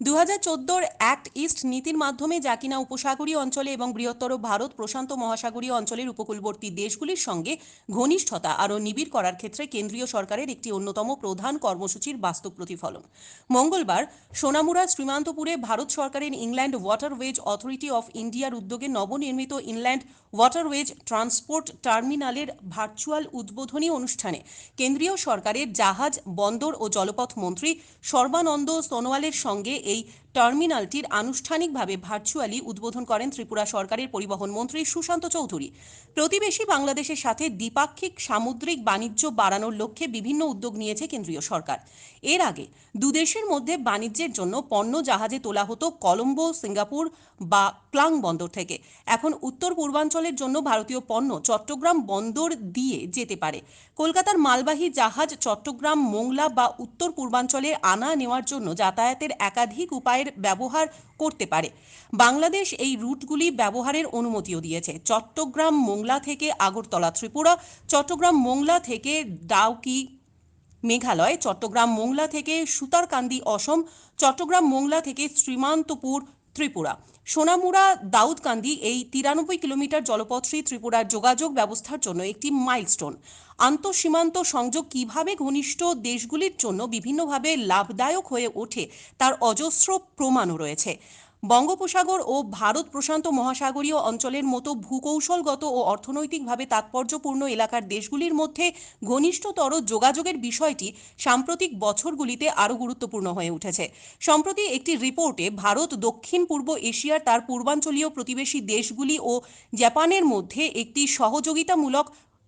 দু act east নীতির মাধ্যমে যা কিনা উপসাগরীয় অঞ্চলে এবং বৃহত্তর ভারত প্রশান্ত মহাসাগরীয় অঞ্চলের উপকূলবর্তী দেশগুলির সঙ্গে ঘনিষ্ঠতা আরও নিবিড় করার ক্ষেত্রে কেন্দ্রীয় সরকারের একটি অন্যতম প্রধান কর্মসূচির বাস্তব প্রতিফলন। মঙ্গলবার সোনামুড়া শ্রীমান্তপুরে ভারত সরকারের ইংল্যান্ড ওয়াটারওয়েজ অথরিটি অফ ইন্ডিয়ার উদ্যোগে নবনির্মিত ইনল্যান্ড ওয়াটারওয়েজ ট্রান্সপোর্ট টার্মিনালের ভার্চুয়াল উদ্বোধনী অনুষ্ঠানে কেন্দ্রীয় সরকারের জাহাজ, বন্দর ও জলপথ মন্ত্রী সর্বানন্দ সোনোয়ালের সঙ্গে এই টার্মিনালটির আনুষ্ঠানিকভাবে ভার্চুয়ালি উদ্বোধন করেন ত্রিপুরা সরকারের পরিবহন মন্ত্রী সুশান্ত চৌধুরী। প্রতিবেশী বাংলাদেশের সাথে দ্বিপাক্ষিক সামুদ্রিক বাণিজ্য বাড়ানোর লক্ষ্যে বিভিন্ন উদ্যোগ নিয়েছে কেন্দ্রীয় সরকার। এর আগে দুদেশের মধ্যে বাণিজ্যের জন্য পণ্য জাহাজে তোলা হতো কলম্বো, সিঙ্গাপুর বা ক্লাং বন্দর থেকে। এখন উত্তর পূর্বাঞ্চলের জন্য ভারতীয় পণ্য চট্টগ্রাম বন্দর দিয়ে যেতে পারে। কলকাতার মালবাহী জাহাজ চট্টগ্রাম, মোংলা বা উত্তর পূর্বাঞ্চলে আনা নেওয়ার জন্য যাতায়াতের একাধিক উপায়ের ব্যবহার করতে পারে। বাংলাদেশ এই রুটগুলি ব্যবহারের অনুমতিও দিয়েছে। চট্টগ্রাম, মোংলা থেকে আগরতলা, ত্রিপুরা, চট্টগ্রাম, মোংলা থেকে ডাউকি, মেঘালয়, চট্টগ্রাম, মোংলা থেকে সুতারকান্দি, অসম, চট্টগ্রাম, মোংলা থেকে শ্রীমান্তপুর ত্রিপুরা। সোনামুড়া দাউদকান্দি এই তিরানব্বই কিলোমিটার জলপথটি ত্রিপুরার যোগাযোগ ব্যবস্থার জন্য একটি মাইলস্টোন। আন্তঃসীমান্ত সংযোগ কীভাবে ঘনিষ্ঠ দেশগুলির জন্য বিভিন্নভাবে লাভদায়ক হয়ে ওঠে তার অজস্র প্রমাণও রয়েছে। বঙ্গোপসাগর ও ভারত প্রশান্ত মহাসাগরীয় অঞ্চলের মতো ভূকৌশলগত ও অর্থনৈতিকভাবে তাৎপর্যপূর্ণ এলাকার দেশগুলির মধ্যে ঘনিষ্ঠতর যোগাযোগের বিষয়টি সাম্প্রতিক বছরগুলিতে আরও গুরুত্বপূর্ণ হয়ে উঠেছে। সম্প্রতি একটি রিপোর্টে ভারত দক্ষিণ পূর্ব এশিয়ার তার পূর্বাঞ্চলীয় প্রতিবেশী দেশগুলি ও জাপানের মধ্যে একটি সহযোগিতামূলক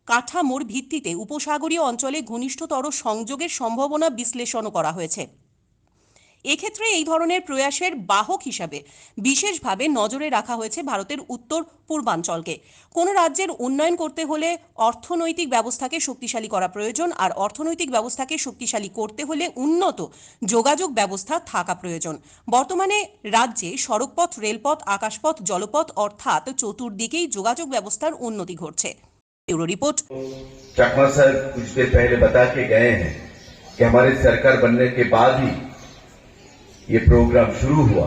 কাঠামোর ভিত্তিতে উপসাগরীয় অঞ্চলে ঘনিষ্ঠতর সংযোগের সম্ভাবনা বিশ্লেষণও করা হয়েছে। এক্ষেত্রে এই ধরনের প্রয়াসের বাহক হিসাবে বিশেষভাবে নজরে রাখা হয়েছে ভারতের উত্তর পূর্বাঞ্চলকে কোনো রাজ্যের উন্নয়ন করতে হলে অর্থনৈতিক ব্যবস্থাকে শক্তিশালী করা প্রয়োজন আর অর্থনৈতিক ব্যবস্থাকে শক্তিশালী করতে হলে উন্নত যোগাযোগ ব্যবস্থা থাকা প্রয়োজন বর্তমানে রাজ্যে সড়কপথ রেলপথ আকাশপথ জলপথ অর্থাৎ চতুর্দিকেই যোগাযোগ ব্যবস্থার উন্নতি ঘটছে ব্যুরো রিপোর্ট चकमा सर कुछ देर पहले बता के गए हैं कि हमारी सरकार बनने के बाद ही ये प्रोग्राम शुरू हुआ।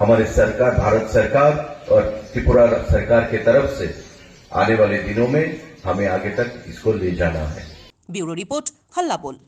हमारे सरकार, भारत सरकार और त्रिपुरा सरकार के तरफ़ से आने वाले दिनों में हमें आगे तक इसको ले जाना है। ब्यूरो रिपोर्ट, हल्ला बोल।